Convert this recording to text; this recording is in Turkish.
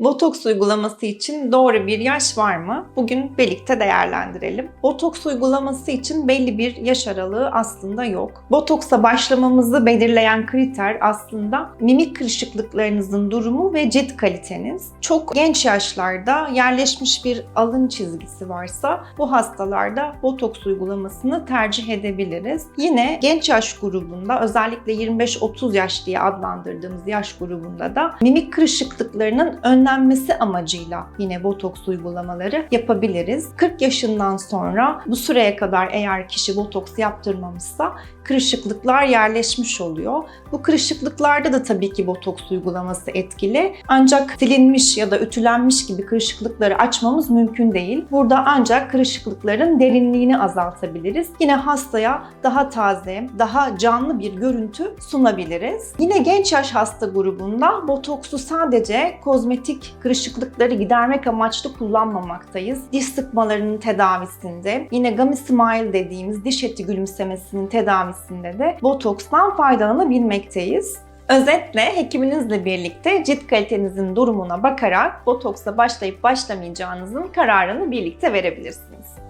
Botoks uygulaması için doğru bir yaş var mı? Bugün birlikte değerlendirelim. Botoks uygulaması için belli bir yaş aralığı aslında yok. Botoksa başlamamızı belirleyen kriter aslında mimik kırışıklıklarınızın durumu ve cilt kaliteniz. Çok genç yaşlarda yerleşmiş bir alın çizgisi varsa bu hastalarda botoks uygulamasını tercih edebiliriz. Yine genç yaş grubunda özellikle 25-30 yaş diye adlandırdığımız yaş grubunda da mimik kırışıklıklarının önlenmesi amacıyla yine botoks uygulamaları yapabiliriz. 40 yaşından sonra bu süreye kadar eğer kişi botoks yaptırmamışsa kırışıklıklar yerleşmiş oluyor. Bu kırışıklıklarda da tabii ki botoks uygulaması etkili. Ancak silinmiş ya da ütülenmiş gibi kırışıklıkları açmamız mümkün değil. Burada ancak kırışıklıkların derinliğini azaltabiliriz. Yine hastaya daha taze, daha canlı bir görüntü sunabiliriz. Yine genç yaş hasta grubunda botoksu sadece kozmetik kırışıklıkları gidermek amaçlı kullanmamaktayız. Diş sıkmalarının tedavisinde, yine gummy smile dediğimiz diş eti gülümsemesinin tedavisinde de botokstan faydalanabilmekteyiz. Özetle hekiminizle birlikte cilt kalitenizin durumuna bakarak botoksa başlayıp başlamayacağınızın kararını birlikte verebilirsiniz.